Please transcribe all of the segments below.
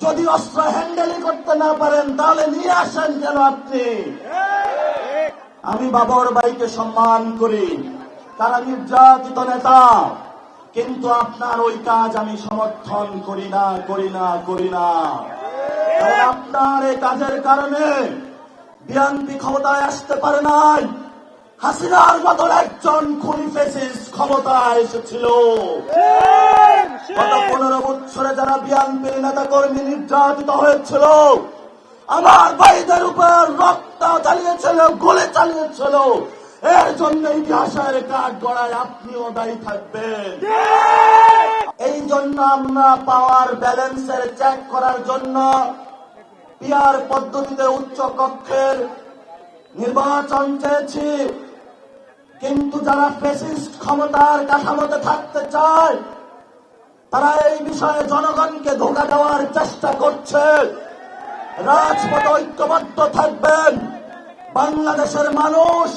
যদি অস্ত্র হ্যান্ডেলই করতে না পারেন, তাহলে নিয়ে আসেন কেন আপনি? আমি বাবর ভাইকে সম্মান করি। তারা নির্যাতিত নেতা। কিন্তু আপনার ওই কাজ আমি সমর্থন করি না করি না করি না। আপনার এই কাজের কারণে বিএনপি ক্ষমতায় আসতে পারে নাই। হাসিনার মতো একজন খুনি ফেসিস ক্ষমতায় এসেছিল। গত পনেরো বছরে যারা বিএনপির নেতা কর্মী নির্যাতিত হয়েছিল আমার ভাইদের উপর রক্ত চালিয়েছিল গুলি চালিয়েছিল। এর জন্য ইতিহাসের কাঠ গড়ায় আপনিও দায়ী থাকবেন। এই জন্য আমরা পাওয়ার ব্যালেন্সের চেক করার জন্য পিয়ার পদ্ধতিতে উচ্চ কক্ষের নির্বাচন চেয়েছি। কিন্তু যারা ফেসিস্ট ক্ষমতার কাঠামোতে থাকতে চায় তারা এই বিষয়ে জনগণকে ধোকা দেওয়ার চেষ্টা করছে। রাজপথ ঐক্যবদ্ধ থাকবেন। বাংলাদেশের মানুষ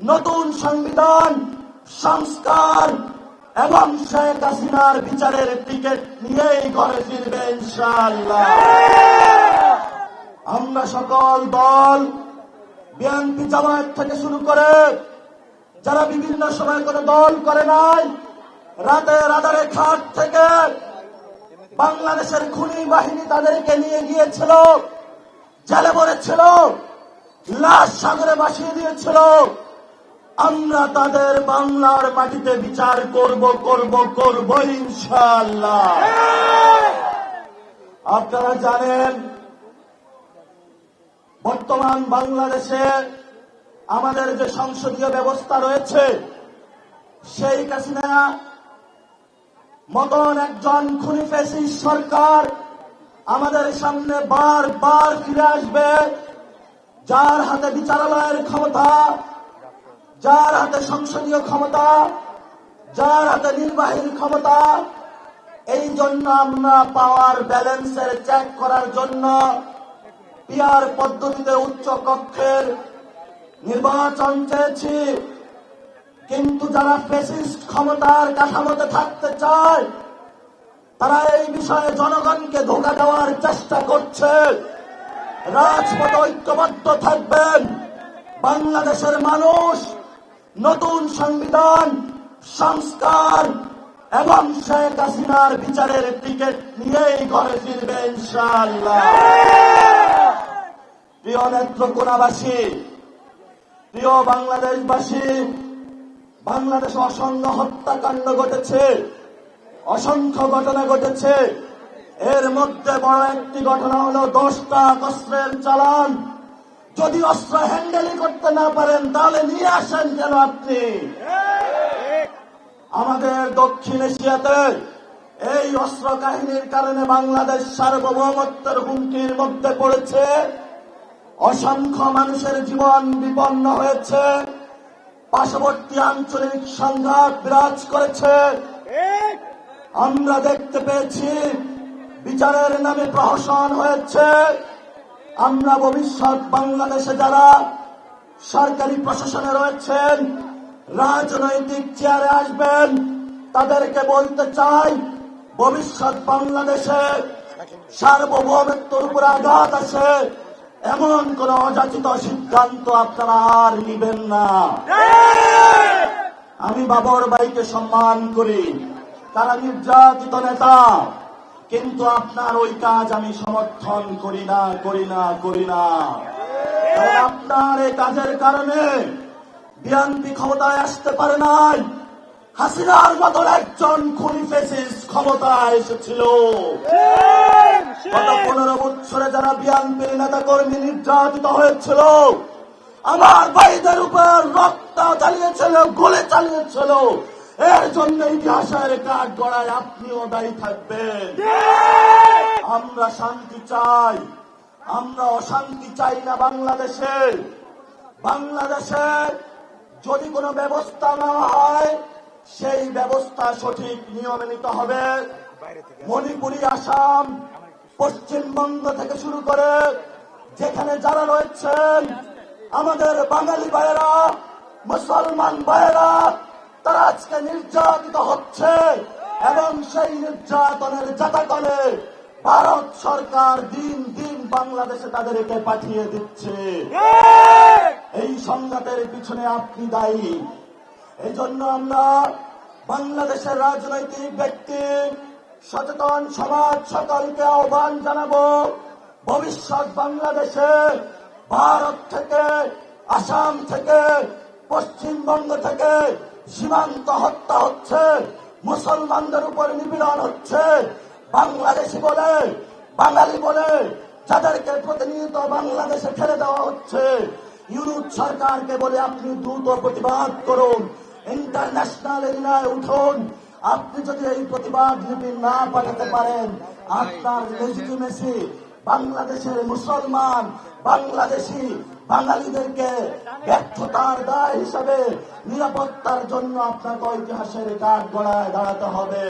নতুন সংবিধান, সংস্কার এবং শেখ হাসিনার বিচারের টিকিট নিয়েই ঘরে ফিরবে ইনশাআল্লাহ। আমরা সকল দল, বিএনপি জামায়াত থেকে শুরু করে যারা বিভিন্ন সময় কোনো দল করে নাই রাতে রাদারে খাট থেকে বাংলাদেশের খুনি বাহিনী তাদেরকে নিয়ে গিয়েছিল, জেলে পড়েছিল, লাশ সাগরে ভাসিয়ে দিয়েছিল। আমরা তাদের বাংলার মাটিতে বিচার করব করব করব ইনশাআল্লাহ। আপনারা জানেন, বর্তমান বাংলাদেশে আমাদের যে সংসদীয় ব্যবস্থা রয়েছে সেই হাসিনা মতন একজন খুনি ফেসিস সরকার। আমাদের সামনে বার বার ফিরে আসবে। যার হাতে বিচারালয়ের ক্ষমতা, যার হাতে সংসদীয় ক্ষমতা, যার হাতে নির্বাহীর ক্ষমতা, এই জন্য আমরা পাওয়ার ব্যালেন্সের চেক করার জন্য পিয়ার পদ্ধতিতে উচ্চ কক্ষের নির্বাচন চেয়েছি। কিন্তু যারা ফেসিস্ট ক্ষমতার কাঠামোতে থাকতে চায়, তারা এই বিষয়ে জনগণকে ধোকা দেওয়ার চেষ্টা করছে। রাজপথ ঐক্যবদ্ধ থাকবেন। বাংলাদেশের মানুষ নতুন সংবিধান, সংস্কার এবং শেখ হাসিনার বিচারের টিকিট নিয়েই ঘরে ফিরবে ইনশাআল্লাহ। প্রিয় নেত্রকোনাবাসী, প্রিয় বাংলাদেশবাসী বাংলাদেশে অসংখ্য হত্যাকাণ্ড ঘটেছে। অসংখ্য ঘটনা ঘটেছে। এর মধ্যে বড় একটি ঘটনা হলো দশটা অস্ত্রের চালান। যদি অস্ত্র হ্যান্ডেলই করতে না পারেন, তাহলে নিয়ে আসেন কেন আপনি? আমাদের দক্ষিণ এশিয়াতে এই অস্ত্র কাহিনীর কারণে বাংলাদেশ সার্বভৌমত্বের হুমকির মধ্যে পড়েছে। অসংখ্য মানুষের জীবন বিপন্ন হয়েছে। পার্শ্ববর্তী আঞ্চলিক সংঘাত বিরাজ করেছে। আমরা দেখতে পেয়েছি, বিচারের নামে প্রহসন হয়েছে। আমরা ভবিষ্যৎ বাংলাদেশে যারা সরকারি প্রশাসনে রয়েছেন, রাজনৈতিক চেয়ারে আসবেন, তাদেরকে বলতে চাই, ভবিষ্যৎ বাংলাদেশে সার্বভৌমত্বের উপর আঘাত আছে। এমন কোন অযাচিত সিদ্ধান্ত আপনারা আর নিবেন না। আমি বাবর ভাইকে সম্মান করি, তারা নির্যাতিত নেতা, কিন্তু আপনার ওই কাজ আমি সমর্থন করি না করি না করি না। আপনার এই কাজের কারণে বিএনপি ক্ষমতায় আসতে পারে নাই। হাসিনার মতন একজন খুনি ফেসিস ক্ষমতায় এসেছিল। গত পনেরো বছরে যারা বিএনপির নেতা কর্মী নির্যাতিত হয়েছিল আমার ভাইদের উপর রক্ত চালিয়েছিল গুলি চালিয়েছিল। এর জন্য ইতিহাসের কাঠ গড়ায় আপনিও দায়ী থাকবেন। আমরা শান্তি চাই আমরা অশান্তি চাই না বাংলাদেশে। বাংলাদেশে যদি কোনো ব্যবস্থা নেওয়া হয় সেই ব্যবস্থা সঠিক নিয়মে নিতে হবে। মণিপুরি আসাম পশ্চিমবঙ্গ থেকে শুরু করে যেখানে যারা রয়েছেন আমাদের বাঙালি ভাইয়েরা মুসলমান ভাইয়েরা তারা আজকে নির্যাতিত হচ্ছে এবং সেই নির্যাতনের জাতাকলে ভারত সরকার দিন দিন বাংলাদেশে তাদেরকে পাঠিয়ে দিচ্ছে। এই সংঘাতের পিছনে আপনি দায়ী। এই জন্য আমরা বাংলাদেশের রাজনৈতিক ব্যক্তি, সচেতন সমাজ সকলকে আহ্বান জানাব, ভবিষ্যৎ বাংলাদেশে ভারত থেকে, আসাম থেকে, পশ্চিমবঙ্গ থেকে সীমান্ত হত্যা হচ্ছে, মুসলমানদের উপর নিপীড়ন হচ্ছে। বাংলাদেশি বলে, বাঙালি বলে যাদেরকে প্রতিনিয়ত বাংলাদেশে ছেড়ে দেওয়া হচ্ছে ইউরোপ সরকারকে বলে আপনি দ্রুত প্রতিবাদ করুন। ইন্টারন্যাশনাল এরিয়ায় উঠুন। আপনি যদি এই প্রতিবাদ লিপি না পাঠাতে পারেন, আপনার লেজিটিমেসি বাংলাদেশের মুসলমান, বাংলাদেশি বাঙালিদেরকে ব্যর্থতার দায় হিসাবে নিরাপত্তার জন্য আপনাকে ইতিহাসের কাঠ গড়ায় দাঁড়াতে হবে।